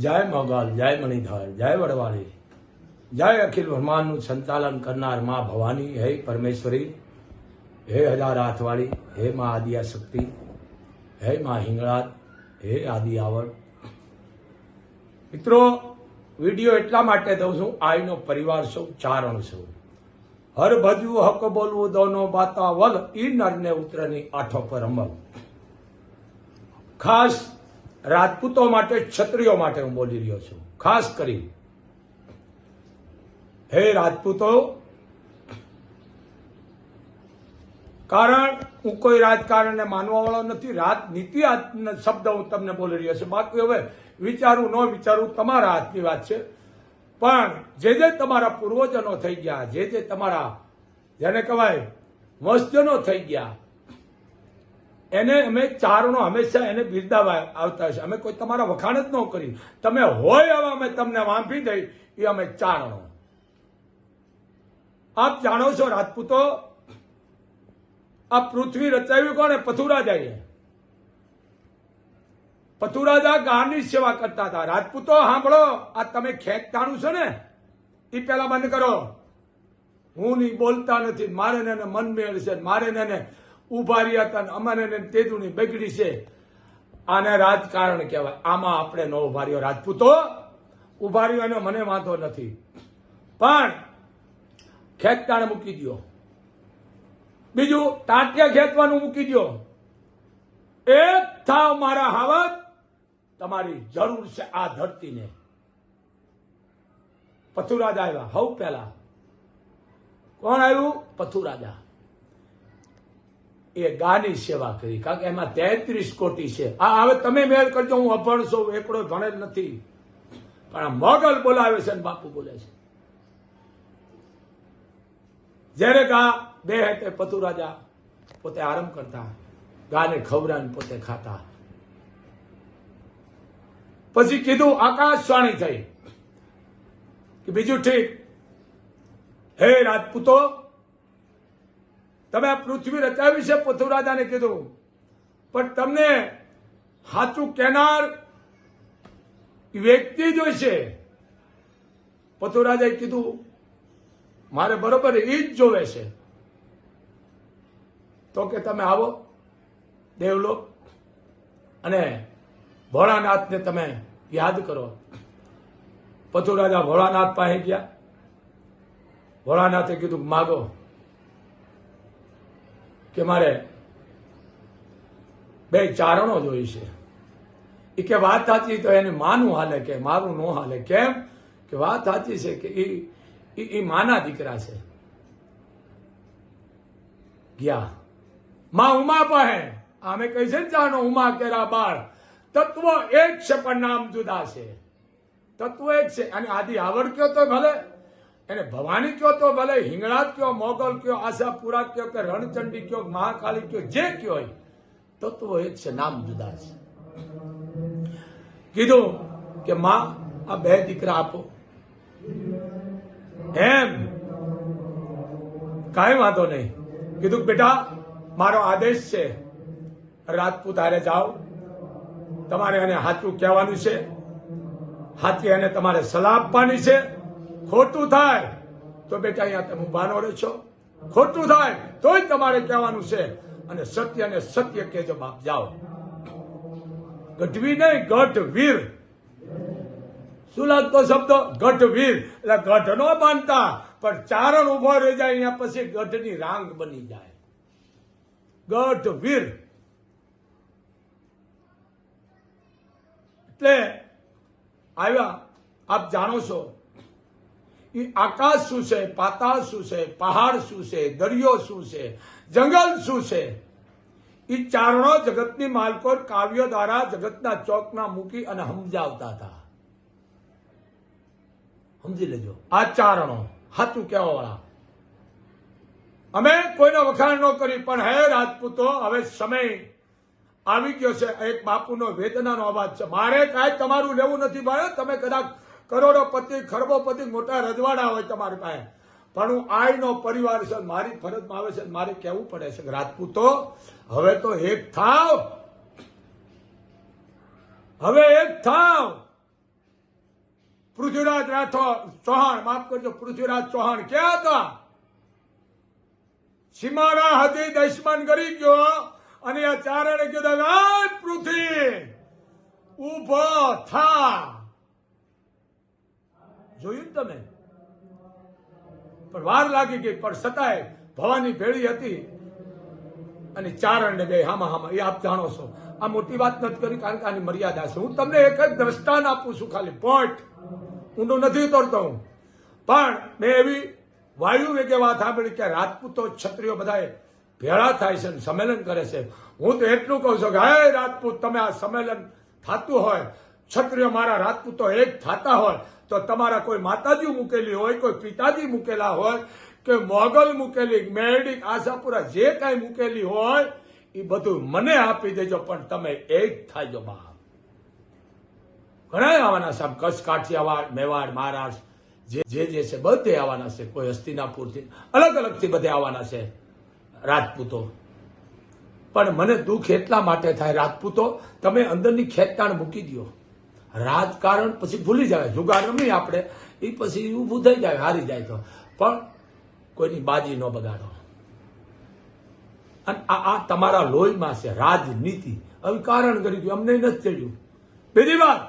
જય મોગલ, જય મણિધર, જય વડવાળી જય અખિલ બ્રહ્માંડનું સંચાલન કરનાર મા ભવાની, હે પરમેશ્વરી, હે હજાર હાથવાળી હે મા આદિયા શક્તિ, હે મા હિંગળાત, હે આદિ આવડ મિત્રો, વીડિયો એટલા માટે દઉં છું, આઈનો પરિવાર સૌ ચારણ સૌ. હર ભજવું, હક બોલવું, દોનો બાતા વલ, ઈ નરને ઉતરની આઠો પર અમલ. ખાસ રાજપૂતો માટે, ક્ષત્રિયો માટે હું બોલી રહ્યો છું. ખાસ કરી હે રાજપૂતો, કારણ હું કોઈ રાજકારણને માનવા વાળો નથી રાજનીતિ આ શબ્દ હું તમને બોલી રહ્યો છું. બાકી હવે વિચારું, ન વિચારું, તમારા હાથની વાત છે. પણ જે જે તમારા પૂર્વજનો થઈ ગયા, જે જે તમારા, જેને કહેવાય વંશજનો થઈ ગયા એને અમે ચારણો હંમેશા એને બિરદાવા આવતા છે અમે કોઈ તમારા વખાણ જ ન કરી તમે હોય એવા અમે તમને વાંપી દઈ, એ અમે ચારણો. આપ જાણો છો, રાજપૂતો, આ પૃથ્વી રચાવ્યું કોને પથુરાજાએ. પથુરાજા ગાની સેવા કરતા હતા. રાજપૂતો, સાંભળો, આ તમે ખેંચતાણું છે ને? એ પેલા બંધ કરો. હું નહીં બોલતા નથી. મારે ને મન મેળ છે. મારે ને ઊભા રહ્યા હતા અમારે ને તેજુની બગડી છે. આને રાજકારણ કહેવાય. આમાં આપણે ન ઊભા રહ્યો રાજપૂતો. ઊભા રહ્યો એનો મને વાંધો નથી. પણ ખેંચતાણ મૂકી દો બીજું ટાંટિયા ખેંચવાનું મૂકી દો એક થાવ મારા હાવત, તમારી જરૂર છે આ ધરતીને. પથુરાજા આવ્યા. હવ પહેલા. કોણ આવ્યું? પથુરાજા. એ ગાની સેવા કરી. કારણ કે એમાં તેત્રીસ કોટી છે. આ હવે તમે મેળ કરજો, હું અભણ એકડો ભણે નથી. પણ આ મોગલ બોલાવે છે ને બાપુ બોલે છે. જ્યારે ગા બે હેતે પથુરાજા પોતે આરંભ કરતા, ગાને ખવડાવીને પોતે ખાતા. પછી કીધું, આકાશવાણી થઈ. કે બીજું ઠીક. હે રાજપૂતો તમે આ પૃથ્વી રચાવી છે, પૃથ્વીરાજાને કીધું. પણ તમને સાચું કહેનાર વ્યક્તિ જોઈશે પૃથ્વીરાજાએ કીધું, મારે બરોબર એ જ જોવે છે. તો કે, તમે આવો દેવલો અને ભોળાનાથને તમે યાદ કરો. પથુરાજા ભોળાનાથ પાસે ગયા. ભોળાનાથે કીધું, માગો કે મારે બે ચારણો જોઈ છે. એ કે વાત સાચી તો એને માનું હાલે કે, મારું નો હાલે. કેમ? કે વાત સાચી છે કે એ એ માના દીકરા છે. ગયા. માં ઉમા પાસે આમે કહી ને જાણો ઉમા કેરા બાળ. તત્વ એક છે પણ નામ જુદા છે. તત્વ એક છે. અને આદિ આવડ કયો તો ભલે. એને ભવાની કયો તો ભલે હિંગળા કયો, મોગલ કયો આશાપુરા કયો કે રણચંડી કયો મહાકાળી કયો, જે કયો તત્વ એક છે, નામ જુદા છે. કીધું કે માં, આ બે દીકરા આપો. એમ. કાંઈ વાંધો નહીં. કીધું બેટા, મારો આદેશ છે, રાજપૂત હારે જાઓ. તમારે એને સાચું કહેવાનું છે. હાથી એને તમારે સલાહ આપવાની છે. ખોટું થાય તો બેટા અહીંયા તમે ઊભા ન રહેશો ખોટું થાય તોય તમારે કહેવાનું છે. અને સત્ય ને સત્ય કહેજો, બાપ, જાઓ. ગઢવી નહીં ગઢ વીર શું લાગતો શબ્દ? ગઢ વીર એટલે ગઢ નો બાંધતા પણ ચારણ ઊભો રહી જાય અહીંયા પછી ગઢની રાંગ બની જાય. ગઢ વીર એટલે આવ્યા, આપ જાણો છો એ આકાશ શું છે, પાતાળ શું છે, પહાડ શું છે, દરિયો શું છે, જંગલ શું છે? એ ચારણો જગતની માલકોર કાવ્યો દ્વારા જગતના ચોકના મૂકી અને સમજાવતા હતા. સમજી લેજો. આ ચારણો સાચું કહેવા વાળા. અમે કોઈનો વખાણ ન કરી, પણ હે રાજપૂતો, હવે સમય આવી ગયો છે. એક બાપુનો વેદનાનો અવાજ છે. મારે કાંઈ તમારું લેવું નથી, ભાઈ. તમે કદાચ કરોડોપતિ, ખરબોપતિ, મોટા રજવાડા હોય તમારી પાસે. પણ હું આઈનો પરિવાર છે, મારી ફરજમાં આવે છે મારે કહેવું પડે છે રાજપૂતો, હવે તો એક થાવ. હવે એક થાવ. પૃથ્વીરાજ રાઠોડ, ચૌહાણ, માફ કરજો, પૃથ્વીરાજ ચૌહાણ ક્યાં હતા? સીમાડા હતી દશમન કરી ગયો અને આ ચારણે કીધું "આ પૃથ્વી ઊભો થા. જોયું તમે? પણ વાર લાગી ગઈ, પણ છતાંય ભવાની ભેળી હતી અને ચાર ને બે, હામા હામાં, એ આપ જાણો છો. આ મોટી વાત નથી કરી, કારણ કે આની મર્યાદા છે. હું તમને એક જ દ્રષ્ટાંત આપું છું ખાલી પોઈન્ટ ઊંડો નથી ઉતરતો હું. પણ મેં એવી વાયુ વેગે વાત સાંભળી કે રાજપૂતો, ક્ષત્રિયો બધાએ ભેળા થાય છે સંમેલન કરે છે. હું તો એટલું કહું છું કે, હે રાજપૂત, તમે આ સંમેલન થતું હોય, ક્ષત્રિયો મારા રાજપૂતો એક થતા હોય તો તમારા કોઈ માતાજી મૂકેલી હોય, કોઈ પિતાજી મૂકેલા હોય, કે મોગલ મૂકેલી, મેરડી, આશાપુરા જે કાંઈ મૂકેલી હોય એ બધું મને આપી દેજો, પણ તમે એક થાજો બાપ. ઘણા આવવાના આમ કચ્છ, કાઠિયાવાડ, મેવાડ મહારાષ્ટ્ર જે જે જે છે, બધે આવવાના છે, કોઈ હસ્તિનાપુરથી, અલગ અલગથી બધે આવવાના છે, રાજપૂતો. પણ મને દુઃખ એટલા માટે થાય, રાજપૂતો, તમે અંદરની ખેંચતાણ મૂકી દો રાજકારણ પછી ભૂલી જાય જુગાર રમી આપણે. એ પછી ઊભું થઈ જાય, હારી જાય તો. પણ કોઈની બાજી ન બગાડો. અને આ આ તમારા લોહીમાં છે રાજનીતિ. હવે કારણ કરી ગયું અમને નથી ચડ્યું બીજી વાત,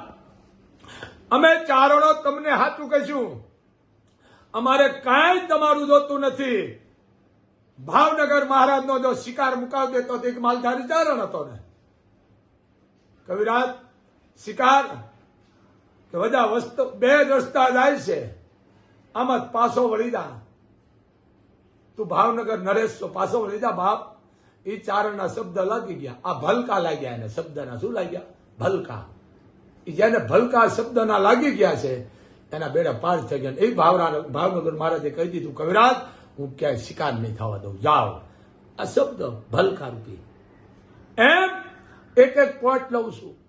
અમે ચારણો તમને સાચું કહીશું. અમારે કાંઈ તમારું જોતું નથી. ભાવનગર મહારાજનો જો શિકાર મુકાવી દેતો એક માલધારી ચારણ હતો ને. કવિરાજ, શિકાર કે બધા વસ્તુ બે રસ્તા જાય છે. આમાં પાછો વળી જા. તું ભાવનગર નરેશ છો, પાછો વળી જા બાપ. એ ચારણના શબ્દ લાગી ગયા. આ ભલકા લાગ્યા એને, શબ્દના શું લાગ્યા? ભલકા. એ જેને ભલકા શબ્દના લાગી ગયા છે, એના બેડા પાર થઈ ગયા. એ ભાવના ભાવનગર મહારાજે કહી દીધું, કવિરાજ, હું ક્યાંય શિકાર નહીં થવા દઉં. જાઓ. આ શબ્દ ભલકા રૂપી એમ એક એક પોઈન્ટ લઉં છું.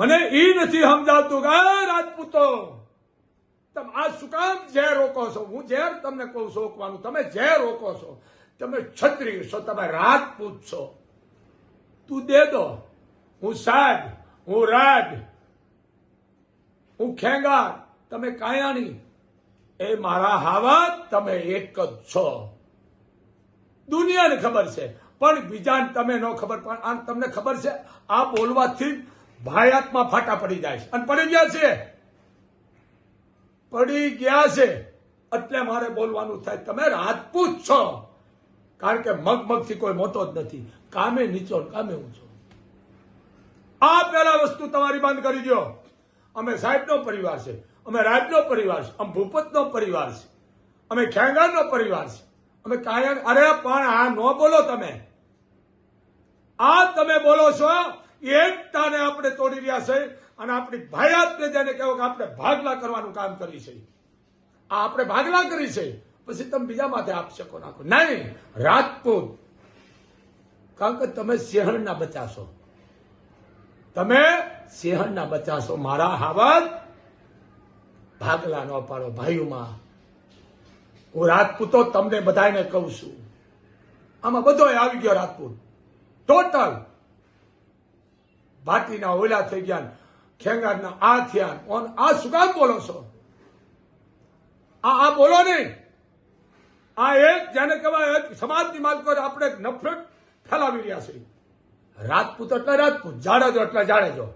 મને એ નથી સમજાવતું કે રાજપૂતો, તમે આ શું કામ ઝેર રોકો છો? હું ઝેર તમને કહું છું રોકવાનું તમે ઝેર રોકો છો. તમે છત્રીય છો. તમે રાજપૂત છો. તું દે દો. હું સાદ હું રાજ, હું ખેંગાર. તમે કાયાણી એ મારા હાવા તમે એક જ છો. દુનિયાને ખબર છે. પણ બીજાને તમે ન ખબર. પણ તમને ખબર છે, આ બોલવાથી ભાયાતમાં ફાટા પડી જાય છે. અને પડી ગયા છે. પડી ગયા છે. એટલે મારે બોલવાનું થાય. તમે રાજપૂત છો. કારણ કે મગમગથી કોઈ મોટો જ નથી. કામે નીચો કામે ઊંચો. આ પેલા વસ્તુ તમારી બંધ કરી દો અમે સાહેબનો પરિવાર છે. અમે રાજનો પરિવાર છે. અમે ભૂપતનો પરિવાર છે. અમે ખેંગારનો પરિવાર છે. અમે કાયમ અરે પણ આ ન બોલો તમે. આ તમે બોલો છો એકતાને આપણે તોડી રહ્યા છે અને આપણી ભાયાતને જેને કહેવો કે આપણે ભાગલા કરવાનું કામ કરી છે. આ આપણે ભાગલા કરી છે. પછી તમે બીજા માથે આપ શકો નાખો. નહીં, રાજપૂત. કારણ કે તમે સિંહણના બચ્ચા છો. તમે સિંહણના બચ્ચા મારા હાવત ભાગલા ન પાડો ભાઈઓમાં. હું રાજપૂતો તમને બધાને કહું છું. આમાં બધો આવી ગયો રાજપૂત. ટોટલ ભાટીના ઓલા થઈ ગયા ખેંગારના આ થયા આ શું કામ બોલો છો? આ આ બોલો નહીં. આ એક જેને કહેવાય સમાજની માલકો આપણે નફરત ફેલાવી રહ્યા છે રાજપૂત એટલે રાજપૂત, જાડેજો એટલે જાડેજો.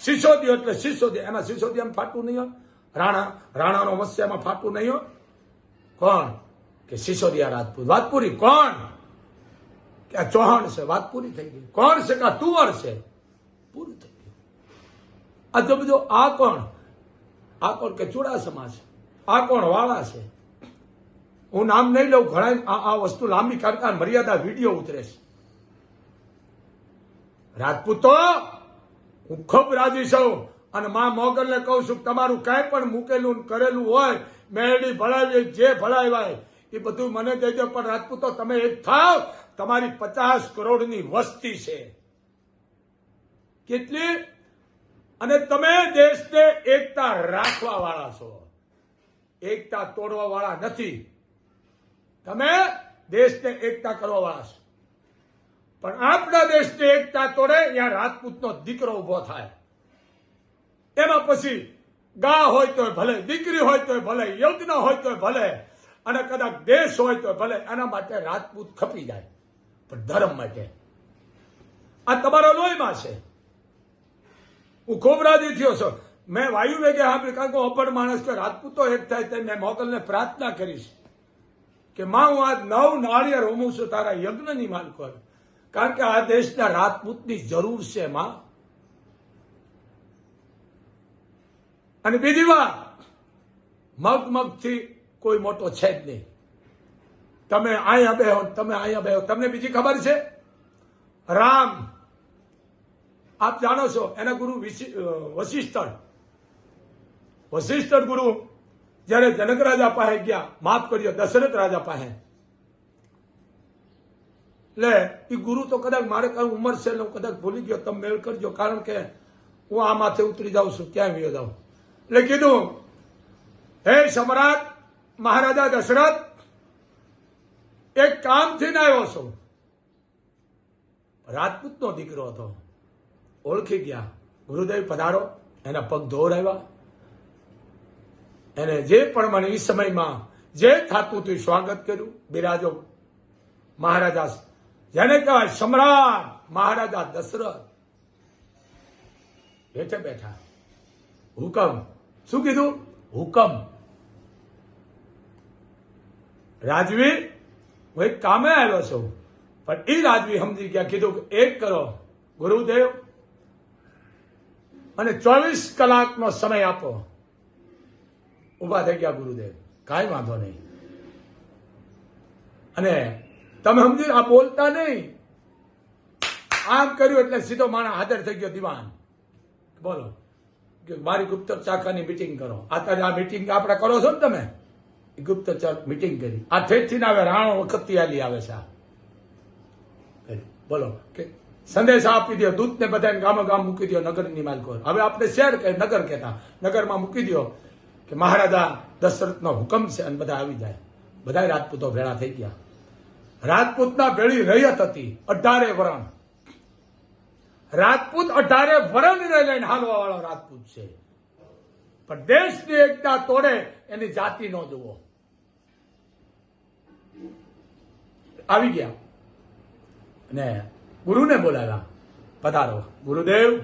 સિસોદી એટલે સિસોદી એમાં સિસોદી એમ ફાટવું નહીં રાણા, રાણાનો વસ્ય એમાં ફાટવું નહીં કોણ? કે સિસોદિયા રાજપૂત. વાત પૂરી કોણ? કે આ ચૌહાણ છે વાત પૂરી થઈ ગઈ. કોણ છે કે તુવર છે? પૂરું થઈ ગયું. આ તો બધું આ કોણ? આ કોણ કે ચુડાસમા છે આ કોણ વાળા છે? હું નામ નહીં લઉં ઘણા આ વસ્તુ લાંબી કાઢતા મર્યાદા વીડિયો ઉતરે છે. રાજપૂતો, હું ખૂબ રાજી છું અને મા મોગલને કહું છું, તમારું કાંઈ પણ મૂકેલું કરેલું હોય, મેરડી ભળાવી જે ભળાવાય, એ બધું મને દેજો, પણ રાજપૂતો, તમે એક થાવ, તમારી પચાસ કરોડની વસ્તી છે. કેટલી? અને તમે દેશને એકતા રાખવા વાળા છો. એકતા તોડવા વાળા નથી. તમે દેશને એકતા કરવા વાળા છો. પણ આપણા દેશને એકતા તોડે ત્યાં રાજપૂતનો દીકરો ઊભો થાય. એમાં પછી ગા હોય તોય ભલે, દીકરી હોય તોય ભલે, યજ્ઞ હોય તોય ભલે, અને કદાચ દેશ હોય તોય ભલે, એના માટે રાજપૂત ખપી જાય. પણ ધર્મ માટે. આ તમારા લોહીમાં છે. હું ખૂબ થયો છું. મેં વાયુ વેગે કારણ કે હું અપડ માણસ કે રાજપૂતો એક થાય તેમને મોકલને પ્રાર્થના કરીશ કે માં, હું આ નવ નાળિયેર હોમું છું તારા યજ્ઞની માન કર કારણ કે આ દેશના રાજપૂતની જરૂર છે, માં. અને બીજી વાત, મગ મગથી કોઈ મોટો છે જ નહીં. તમે અહીંયા બેહો, તમે અહીંયા બેહો. તમને બીજી ખબર છે? રામ આપ જાણો છો, એના ગુરુ વશિષ્ઠ વશિષ્ઠ ગુરુ જ્યારે જનક રાજા પાસે ગયા, માફ કરજો, દશરથ રાજા પાસે. એટલે એ ગુરુ તો કદાચ મારે કઈ ઉંમર છે એટલે હું કદાચ ભૂલી ગયો, તમે મેળ કરજો, કારણ કે હું આ માથે ઉતરી જાઉં છું ક્યાં વ્યો જાઉં. એટલે કીધું, હે સમ્રાટ મહારાજા દશરથ, એક કામથી આવ્યો છું. રાજપૂતનો દીકરો હતો. ઓળખી ગયા. ગુરુદેવ પધારો. એના પગ ધોરાવ્યા એને જે પણ મને એ સમયમાં જે થતું હતું સ્વાગત કર્યું, બિરાજો મહારાજા જેને કહેવાય સમ્રાટ મહારાજા દશરથ. બેઠે બેઠા. હુકમ. શું કીધું? હુકમ. રાજવી, હું એક કામે આવ્યો છું. પણ એ રાજવી સમજી ગયા. કીધું એક કરો, ગુરુદેવ અને ચોવીસ કલાકનો સમય આપો. ઊભા થઈ ગયા ગુરુદેવ. કાંઈ વાંધો નહીં. અને તમે સમજી આ બોલતા નહીં. આમ કર્યું એટલે સીધો માણસ હાજર થઈ ગયો દિવાન. બોલો. કે મારી ગુપ્ત શાખાની મિટિંગ કરો. અત્યારે આ મીટિંગ આપણે કરો છો ને તમે? ગુપ્ત મીટિંગ કરી. આ ઠેઠથી આવે રાણો વખત આલી આવે છે આ. બોલો. કે સંદેશ આપી દો દૂતને બધાને ગામો ગામ મૂકી દો નગરની માલકો. હવે આપણે શહેર કે નગર કહેતા. નગરમાં મૂકી દો કે મહારાજા દશરથનો હુકમ છે અને બધા આવી જાય. બધા રાજપૂતો ભેળા થઈ ગયા. રાજપૂતના ભેળી રૈયત હતી, અઢારે વરણ. રાજપૂત અઢારે વરણ લઈને હાલવા વાળો રાજપૂત છે. પણ દેશની એકતા તોડે એની જાતિ નો જુઓ. આવી ગયા. અને ગુરુને બોલાવ્યા. પધારો. ગુરુદેવ.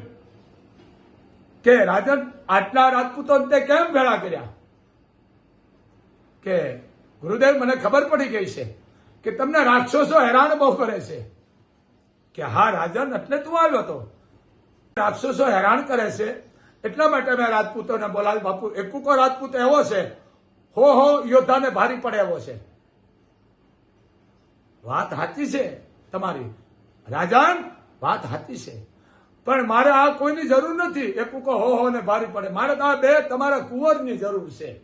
કે રાજન, આટલા રાજપૂતો તે કેમ ભેળા કર્યા? કે ગુરુદેવ, મને ખબર પડી ગઈ છે કે તમને રાક્ષસો હેરાન બહુ કરે છે. કે હા, રાજન, એટલે તું આવ્યો તો. રાક્ષસો હેરાન કરે છે. એટલા માટે મેં રાજપૂતોને બોલાવી બાપુ એકુકો રાજપૂત એવો છે. હો હો, યોદ્ધાને ભારી પડે એવો છે. વાત સાચી છે તમારી. રાજાન, વાત હાથી છે. પણ મારે આ કોઈની જરૂર નથી. એકુકો હો હો ને ભારી પડે. મારે તો આ બે તમારા કુંવરની જરૂર છે.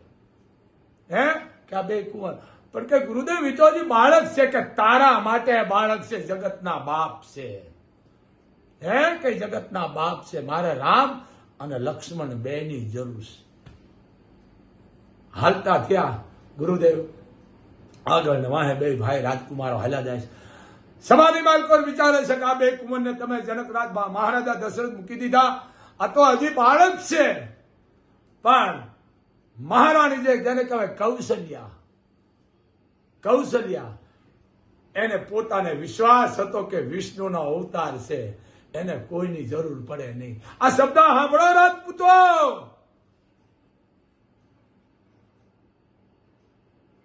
હે? કે આ બે કુંવર. પણ કે ગુરુદેવ વિતોજી બાળક છે કે તારા માટે બાળક છે? જગતના બાપ છે. હે? કે જગતના બાપ છે? મારે રામ અને લક્ષ્મણ બે ની જરૂર છે. હાલતા થયા ગુરુદેવ. આગળ ને વાહે બે ભાઈ રાજકુમારો હાલ્યા જાય છે. સમાધિ માર્ગ વિચારે છે કે આ બે કુંવરને તમે જનકરાજ મહા- મહારાજા દશરથ મૂકી દીધા. આ તો હજી બાળક છે. પણ મહારાણી જે જેને કહેવાય કૌશલ્યા કૌશલ્યા, એને પોતાને વિશ્વાસ હતો કે વિષ્ણુનો અવતાર છે. એને કોઈની જરૂર પડે નહીં. આ શબ્દ સાંભળો રાજપૂતો.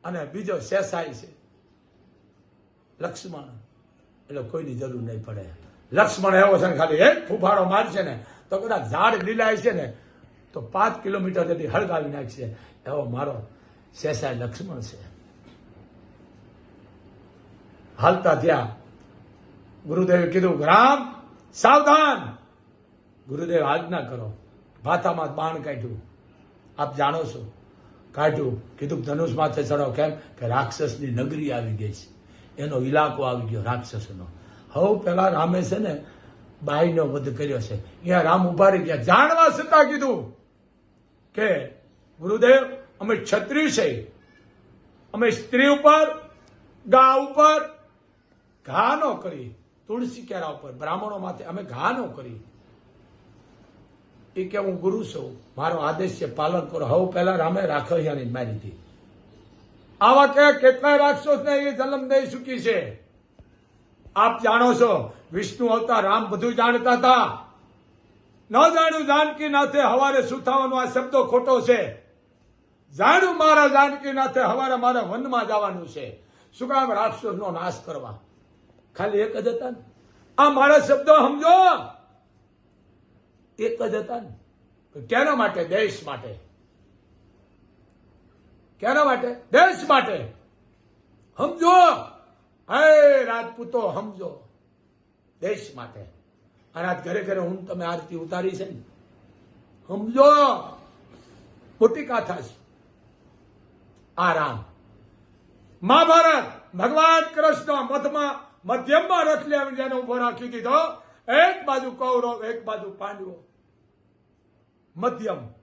અને બીજો શેષાઈ છે, લક્ષ્મણ. એટલે કોઈની જરૂર નહીં પડે. લક્ષ્મણ એવો છે ને ખાલી એક ફૂફાડો મારશે ને, તો કદાચ ઝાડ લીલાય છે ને, તો પાંચ કિલોમીટર સુધી હળગાવી નાખશે. એવો મારો શેસાય લક્ષ્મણ છે. હાલતા થયા. ગુરુદેવે કીધું રામ સાવધાન. ગુરુદેવ આજ્ઞા કરો. ભાથામાં બાણ કાઢ્યું. આપ જાણો છો. કાઢ્યું. કીધું, ધનુષ માથે ચડો. કેમ? કે રાક્ષસની નગરી આવી ગઈ છે. એનો ઇલાકો આવી ગયો, રાક્ષસનો. હવે પેલા રામે છે ને બાઈનો વધ કર્યો છે. અહીંયા રામ ઊભા રહી ગયા. જાણવા છતાં કીધું કે, ગુરુદેવ, અમે છત્રી છે. અમે સ્ત્રી ઉપર, ગા ઉપર ઘા નો કરી. તુલસી કેરા ઉપર, બ્રાહ્મણો માથે અમે ઘા નો કરી. એ કે હું ગુરુ છું. મારો આદેશ છે, પાલન કરો. હવે પહેલા રામે રાખૈયાની મારી હતી. આવા કે કેટલાય રાક્ષસ ને એ જન્મ દઈ ચૂકી છે. આપ જાણો છો, વિષ્ણુ અવતાર રામ બધું જાણતા હતા. ન જાણ્યું જાનકી નાથે હવારે સુથાવાનો આ શબ્દો ખોટો છે. જાણ્યું મારા જાનકી નાથે હવારે મારા વનમાં જવાનું છે. શું કામ રાક્ષસનો નાશ કરવા? ખાલી એક જ હતા ને? આ મારા શબ્દો સમજો. એક જ હતા ને? કેના માટે? દેશ માટે? કેના માટે? દેશ માટે. સમજો હે રાજપૂતો સમજો દેશ માટે. અને આજ ઘરે ઘરે હું તમે આરતી ઉતારી છે ને. સમજો મોટી કાથા છે. આ રામ મહાભારત. ભગવાન કૃષ્ણ મધમાં મધ્યમમાં રથ લેવી જેને ઊભો રાખી દીધો. એક બાજુ કૌરવ, એક બાજુ પાંડવો. મધ્યમ.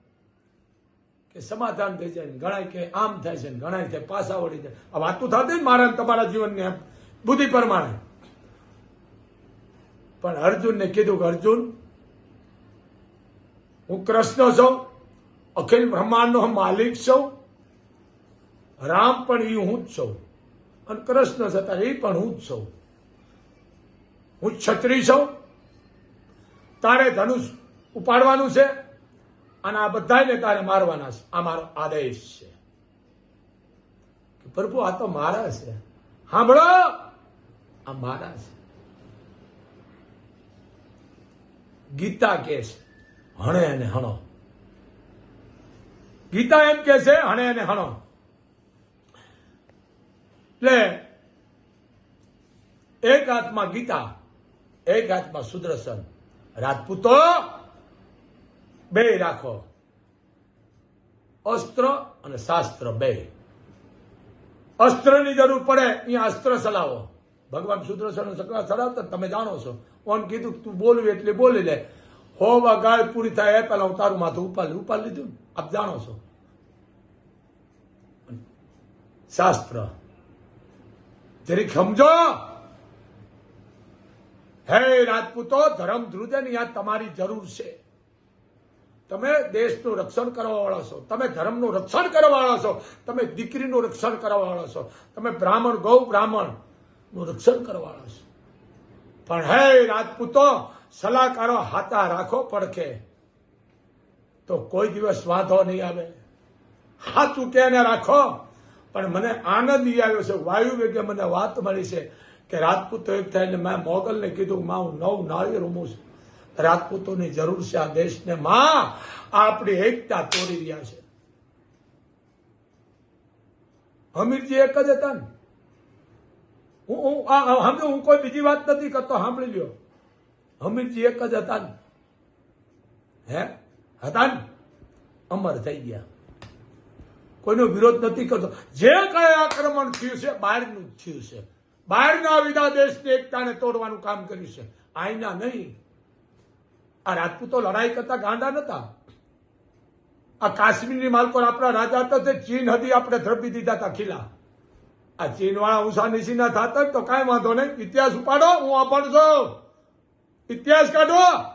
કે સમાધાન થઈ જાય ઘણા કે આમ થાય છે ને ઘણા કે પાછા વળી જાય. આ વાતું થતી ને મારા તમારા જીવનની બુદ્ધિ પ્રમાણે. પણ અર્જુનને કીધું કે અર્જુન, હું કૃષ્ણ છું, અખિલ બ્રહ્માંડનો માલિક છું, રામ પણ એ હું જ છું, અને કૃષ્ણ છતાં એ પણ હું જ છું. હું છત્રી છું, તારે ધનુષ ઉપાડવાનું છે અને આ બધાને તારે મારવાના છે. આ મારો આદેશ છે. પ્રભુ, આ તો મારા છે. સાંભળો! આ મારા છે. ગીતા કે છે, હણે અને હણો. ગીતા એમ કે છે, હણે અને હણો. એટલે એક હાથમાં ગીતા, એક હાથમાં સુદર્શન રાજપૂતો બે રાખો. અસ્ત્ર અને શાસ્ત્ર બે. અસ્ત્રની જરૂર પડે, અહીંયા અસ્ત્ર ચલાવો. ભગવાન સુદર્શન સકરા ચલાવતા તમે જાણો છો. ઓન કીધું તું બોલવી એટલે બોલી લે. હો ગાળ પૂરી થાય એ પહેલા હું તારું માથું, ઉપાડી ઉપાડી લીધું. આપ જાણો છો. શાસ્ત્ર. જરીક સમજો. હે રાજપૂતો, ધર્મ ધ્રુજન યા તમારી જરૂર છે. તમે દેશનું રક્ષણ કરવા વાળા છો, તમે ધર્મનું રક્ષણ કરવા વાળા છો, તમે દીકરીનું રક્ષણ કરવા વાળા છો, તમે બ્રાહ્મણ, ગૌ બ્રાહ્મણનું રક્ષણ કરવા વાળા છો. પણ હે રાજપૂતો, સલાહકારો હાથા રાખો પડખે, તો કોઈ દિવસ વાંધો નહીં આવે. હાથું કેને રાખો? પણ મને આનંદ એ આવ્યો છે વાયુ વેગે મને વાત મળી છે કે રાજપૂતો એક થઈને મેં મોગલને કીધું માં હું નવ નાળિયેર રમું છું. રાજપૂતોની જરૂર છે આ દેશને માં આપણી એકતા તોડી રહ્યા છે. હમીરજી એક જ હતા ને. હું હું આ આ હું કોઈ બીજી વાત નથી કરતો, સાંભળી લ્યો. હમીરજી એક જ હતા ને. હે? હતા ને? અમર થઈ ગયા. કોઈનો વિરોધ નથી કરતો. જે કઈ આક્રમણ થયું છે, બહારનું જ થયું છે. બહારના વિધા દેશની એકતાને તોડવાનું કામ કર્યું છે. આઈના નહીં. આ રાજપૂતો લડાઈ કરતા ગાંડા નતા. આ કાશ્મીરની માલકો આપણા રાજા હતા તે ચીન હતી, આપણે ધ્રપી દીધા હતા ખીલા. આ ચીન વાળા ઊંસા નીચીના થતા તો કાંઈ વાંધો નહીં. ઇતિહાસ ઉપાડો, હું અભણ છું. ઇતિહાસ કાઢો.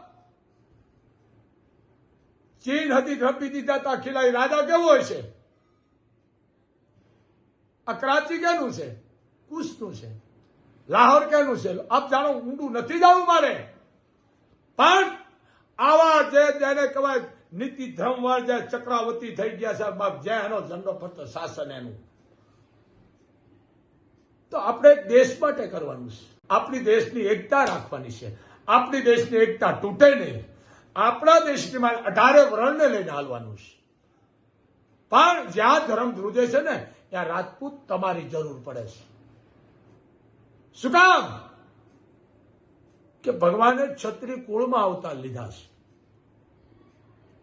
ચીન હતી ધ્રપી દીધા હતા ખીલા. એ રાજા કેવો હોય છે? આ કરાચી કેનું છે? કુશનું છે. લાહોર કેનું છે? આપ જાણો, ઊંડું નથી જવું મારે. પણ આવા જે જેને કહેવાય નીતિ ધર્મવાળ જે ચક્રાવતી થઈ ગયા છે, બાપ જ્યાં એનો ઝંડો ફરતો શાસન એનું. તો આપણે દેશ માટે કરવાનું છે. આપણી દેશની એકતા રાખવાની છે. આપણી દેશની એકતા તૂટે નહીં. આપણા દેશની માં અઢારે વર્ણને લઈને હાલવાનું છે. પણ જ્યાં ધર્મ ધ્રુજે છે ને, ત્યાં રાજપૂત તમારી જરૂર પડે છે. શું કામ? કે ભગવાને છત્રી કુળમાં અવતાર લીધા છે.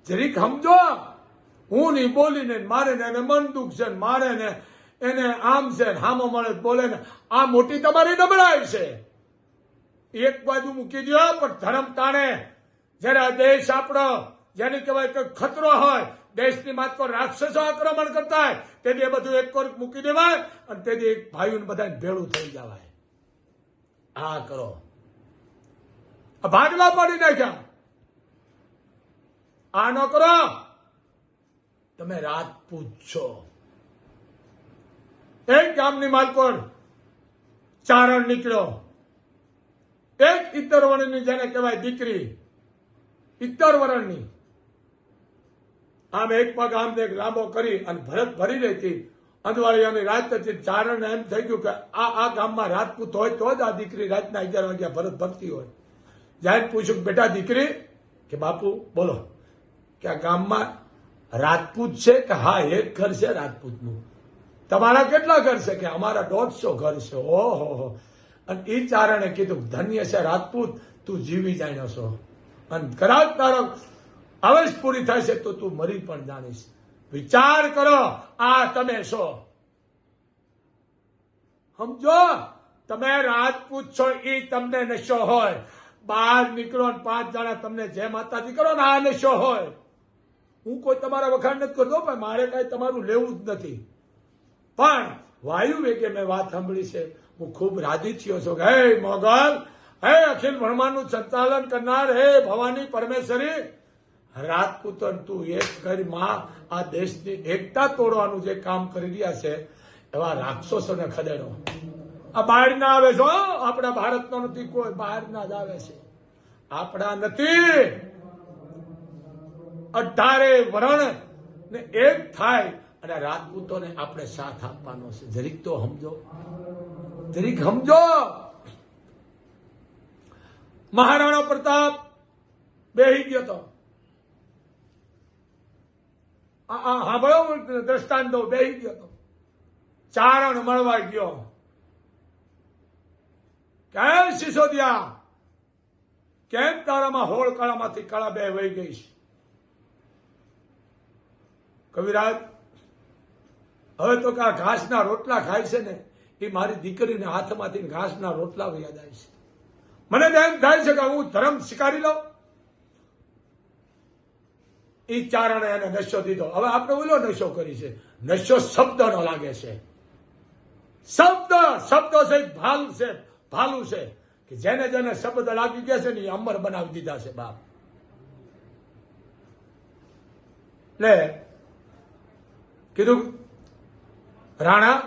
જરીક સમજો હું નહીં બોલીને મારે એને મન દુઃખ છે મારે ને એને આમ છે હામો મળે બોલે ને, આ મોટી તમારી નબળાઈ છે. એક બાજુ મૂકી દો પણ ધર્મ તાણે. જ્યારે આ દેશ આપણો, જેને કહેવાય કે ખતરો હોય, દેશની માત પર રાક્ષસો આક્રમણ કરતા હોય તેથી એ બધું એક કોર મૂકી દેવાય અને તેથી એક ભાઈઓને બધાને ભેળું થઈ જવાય. આ કરો. ભાગલા પાડી નાખ્યા. આ ન કરો. તમે રાજપૂત છો એક ગામની માલકોડ ચારણ નીકળ્યો. એક ઇત્તર વર્ણની જેને કહેવાય દીકરી ઇત્તર વર્ણની આમ એક પગ આમ એક લાંબો કરી અને ભરત ભરી રહી હતી અંધવાળિયાની રાત હતી ચારણ એમ થઈ ગયું કે આ આ ગામમાં રાજપૂત હોય તો જ આ દીકરી રાતના અગિયાર વાગ્યા ભરત ભરતી હોય. જાય પૂછ્યું બેટા દીકરી, કે બાપુ, બોલો, કે આ ગામમાં રાજપૂત છે કે હા, એક ઘર છે રાજપૂતનું? તમારા કેટલા ઘર છે કે અમારા દોઢસો ઘર છે? ઓહો અને એ ચારણે કીધું, ધન્ય છે રાજપૂત, તું જીવી જાણ્યો છો. અને કદાચ તારો અવશ પૂરી થશે તો તું મરી પણ જાણીશ. વિચાર કરો, આ તમે છો. સમજો, તમે રાજપૂત છો એ તમને નશો હોય. બહાર નીકળો ને પાંચ જણા તમને જે માતાજી કરો ને આ નશો હોય. હું કોઈ તમારા વખાણ નથી કરતો, પણ મારે કઈ તમારું લેવું જ નથી. પણ વાયુ વેગે મેં વાત સાંભળી છે. હું ખૂબ રાજી થયો છું હે મોગલ, હે અખિલ બ્રહ્માંડનું સંચાલન કરનાર, હે ભવાની પરમેશ્વરી રાજપૂતન તું એક કરી માં આ દેશની એકતા તોડવાનું જે કામ કરી રહ્યા છે, એવા રાક્ષસોને ખદેડો. આ બહારના આવે છે આપણા ભારતનો નથી, કોઈ બહારના જ આવે છે. આપણા નથી. અઢારે વરણ ને એક થાય અને રાજપૂતોને આપણે સાથ આપવાનો છે. જરીક તો સમજો. જરીક સમજો. મહારાણા પ્રતાપ બેહી ગયો તો. સાંભળો દ્રષ્ટાંતો બેહી ગયો તો. ચારણ મળવા ગયો. કેમ સિસોદિયા? કેમ તારામાં હોળ કાળામાંથી કાળા બે વહી ગઈ છે? કવિરાજ, હવે તો કે ઘાસના રોટલા ખાય છે ને, એ મારી દીકરીને હાથમાંથી ઘાસના રોટલા વયા જાય છે. મને તો એમ થાય છે કે હું ધર્મ સ્વીકારી લઉં. એ ચારણે એને નશો દીધો. હવે આપણે ઓલો નશો કરી છે. નશો શબ્દનો લાગે છે. શબ્દ, શબ્દો છે ભાલ છે. ભાલું છે કે જેને જેને શબ્દ લાગી ગયા છે ને એ અમર બનાવી દીધા છે બાપ. લે, કીધું, રાણા,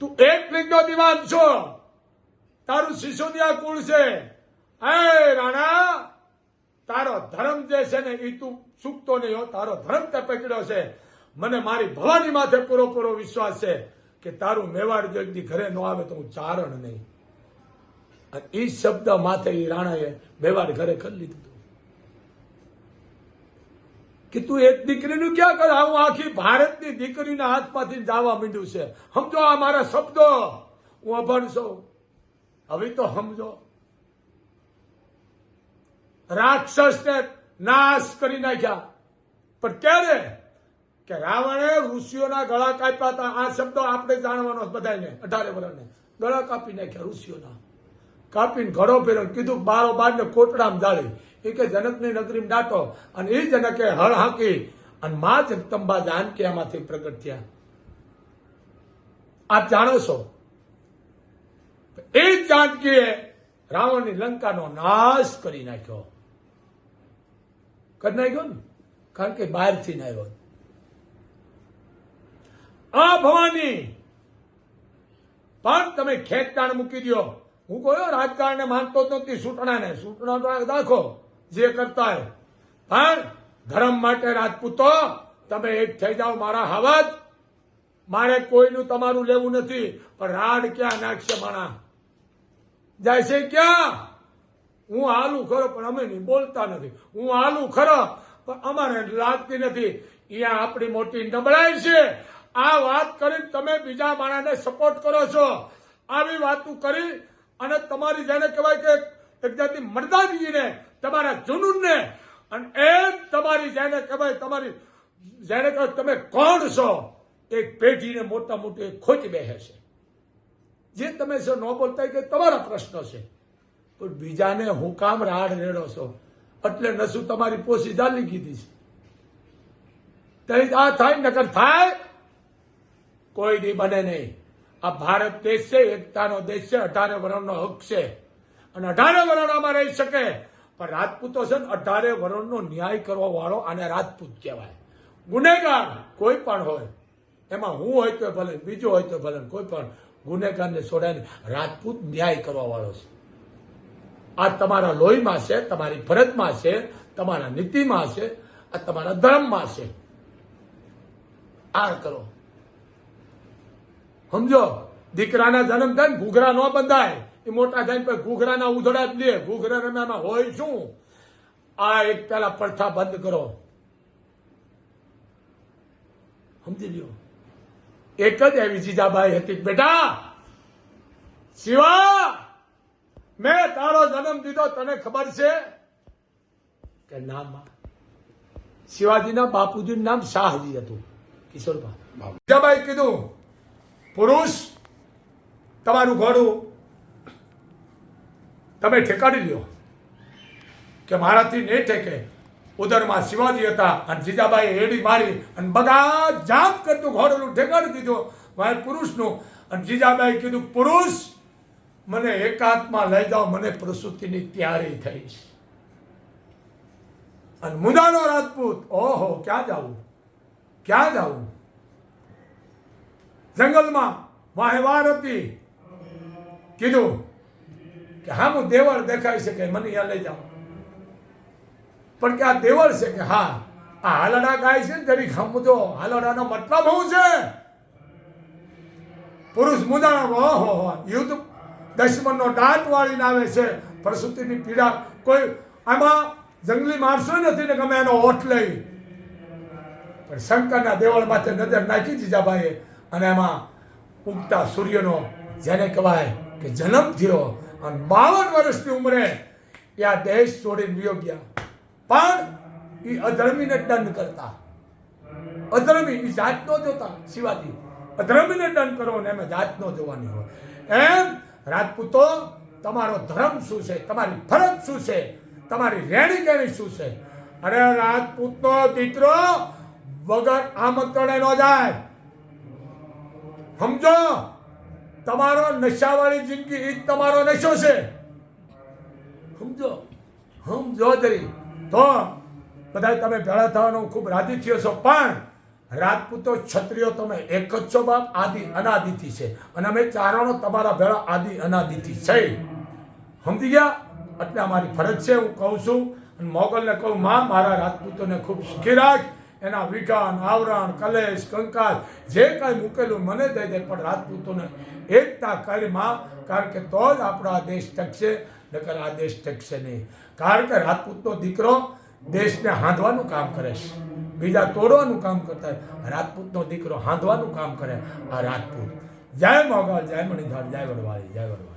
તું એક લિંગનો દિવાન છો. તારું સિસોદિયા કુળ છે? એ, રાણા, તારો ધર્મ જે છે ને એ તું ચૂકતો નહીં તારો ધર્મ તે પકડ્યો છે. મને મારી ભવાની માથે પૂરો પૂરો વિશ્વાસ છે કે તારું મેવાડ જો ઘરે ન આવે તો હું ચારણ નહીં. એ શબ્દ માથે એ રાણાએ મેવાડ ઘરે કરી લીધું. કે તું એક દીકરીનું ક્યાં કર? હું આખી ભારતની દીકરીના હાથમાંથી જવા માંડ્યું છે. સમજો આ મારા શબ્દો. હું અભણ હવે તો સમજો. રાક્ષસને નાશ કરી નાખ્યા. પણ ક્યારે? કે રાવણે ઋષિઓના ગળા કાપ્યા હતા. આ શબ્દો આપણે જાણવાનો બધાને અઢારે વર્ષને ગળા કાપી નાખ્યા ઋષિઓના. કાપીને ઘડો ફેરો કીધું, બારો બાર ને કોટડામ જાળી. એ કે, જનકની નગરીમાં દાટો અને એ જનકે હળ હાંકી અને મા જગદંબા જાનકી આમાંથી પ્રગટ થયા. આપ જાણો છો? એ જાનકીએ રાવણની લંકાનો નાશ કરી નાખ્યો. કરી નાખ્યો ને? કારણ કે બહારથી ના આવ્યો. આ ભવાની પણ તમે ખેંચતાણ મૂકી દો હું કયો રાજકારણને માનતો જ નથી, સૂટણાને. સૂટણા તો દાખો, જે કરતા હોય. પણ ધર્મ માટે રાજપૂતો, તમે એક થઈ જાઓ મારા હવાજ. મારે કોઈનું તમારું લેવું નથી. પણ રાડ ક્યાં નાખશે માણા? જાય છે ક્યાં? હું હાલું ખરો, પણ અમે નહીં બોલતા નથી. હું હાલું ખરો, પણ અમારે લાગતી નથી. અહીંયા આપણી મોટી નબળાઈ છે. આ વાત કરીને તમે બીજા માણસને સપોર્ટ કરો છો. આવી વાતું કરી અને તમારી જેને કહેવાય કે એક જાતિ મરદાનગીને તમારા જુનૂનને, અને એમ તમારી જેને કહેવાય તમારી જેને કહેવાય તમે કોણ છો, એ પેઢીને મોટા મોટી ખોટી બેસે છે. જે તમે છો ન બોલતા કે તમારા પ્રશ્ન છે. પણ બીજાને હું કામ રાડ રેડો છો? એટલે નશું તમારી પોસી જાલી કીધી છે. ત્યારે આ થાય, નકર થાય, કોઈ દી બને નહીં. આ ભારત દેશ છે, એકતાનો દેશ છે, અઢારે વર્ણનો હક છે. અને અઢારે વર્ણોમાં રહી શકે. પણ રાજપૂતો છે ને, અઢારે વર્ણનો ન્યાય કરવા વાળો આને રાજપૂત કહેવાય. ગુનેગાર કોઈ પણ હોય, એમાં હું હોય તો ભલે, બીજો હોય તો ભલે, કોઈ પણ ગુનેગારને છોડાય રાજપૂત ન્યાય કરવા વાળો છે. આ તમારા લોહીમાં છે, તમારી ફરજમાં છે, તમારા નીતિમાં છે, આ તમારા ધર્મમાં છે. આ કરો. સમજો? દીકરાના જન્મ થાય ઘૂઘરા ન બંધાય. એ મોટા થાય પછી ઘૂઘરાના ઉધડા જ લે, ઘૂઘરા હોય શું? આ એક પેલા પડથા બંધ કરો. સમજી લ્યો. એક જ એવી જીજાબાઈ હતી બેટા, શિવા, મેં તારો જન્મ દીધો, તને ખબર છે? કે ના માં શિવાજીના બાપુજીનું નામ શાહજી હતું કિશોરબા જીજાબાઈ કીધું પુરુષ, તમારું ઘોડું તમે ઠેકાડી લ્યો કે મારાથી નહીં ઠેકે. ઉદરમાં શિવાજી હતા અને જીજાબાઈ હેડી મારી અને બગા જામ કરતું ઘોડેલું ઠેકાડી દીધું. ભાઈ પુરુષનું. અને જીજાબાઈ કીધું, પુરુષ, મને એકાંતમાં લઈ જાઓ, મને પ્રસૂતિની તૈયારી થઈ અને મુદાનો રાજપૂત, ઓહો, ક્યાં જાવું? ક્યાં જાવું? જંગલમાં વાહેવાર હતી. કીધું કે હા, હું દેવળ દેખાઈ શકે, મને અહીંયા લઈ જાઓ. પણ કે આ દેવળ છે કે હા, આ હાલડા ગાય છે ને જરીક સમજો હાલડાનો મતલબ શું છે? પુરુષ મુદાનો ઓહો યુદ્ધ દશમનનો દાંત વાળીને આવે છે. પ્રસૂતિની પીડા કોઈ આમાં જંગલી માણસો નથી ને ગમે એનો હોઠ લઈ. પણ શંકરના દેવળ માથે નજર નાખી જીજાબાઈએ અને એમાં ઉગતા સૂર્યનો જેને કહેવાય કે જન્મ થયો અને બાવન વર્ષની ઉંમરે એ આ દેશ છોડીને વિયો ગયા. પણ એ અધર્મીને દંડ કરતા. અધર્મી, એ જાત નો જોતા, શિવાજી. અધર્મીને દંડ કરો ને એમાં જાત નો જોવાની હોય. એમ રાજપૂતો, તમારો ધર્મ શું છે? તમારી ફરજ શું છે? તમારી રહેણી કેણી શું છે? અરે રાજપૂતનો દીકરો વગર આમંત્રણે ન જાય. સમજો? તમારો નશાવાળી જિંદગી એ તમારો નશો છે. સમજો? સમજો તરી તો બધા તમે ભેળા થવાનો ખૂબ રાજી થયો છો. પણ રાજપૂતો ક્ષત્રિયો તમે એક જ છો બાપ, આદિ અનાદિથી છે. અને અમે ચારણો તમારા ભેળા આદિ અનાદિથી છે. સમજી ગયા? એટલે અમારી ફરજ છે, હું કહું છું અને મોગલને કહું, માં, મારા રાજપૂતોને ખૂબ સુખી રાખ. એના વિઘાન આવરણ, કલેશ, કંકાલ, જે કાંઈ મૂકેલું મને દઈ દે, પણ રાજપૂતોને એકતા કરીમાં કારણ કે તો જ આપણો આ દેશ ટકશે નકર આ દેશ ટકશે નહીં. કારણ કે રાજપૂતનો દીકરો દેશને હાંધવાનું કામ કરે છે. બીજા તોડવાનું કામ કરતા રાજપૂતનો દીકરો હાંધવાનું કામ કરે. આ રાજપૂત. જય મોગલ, જય મણિધર, જય વડવાળી જય વડવાળી.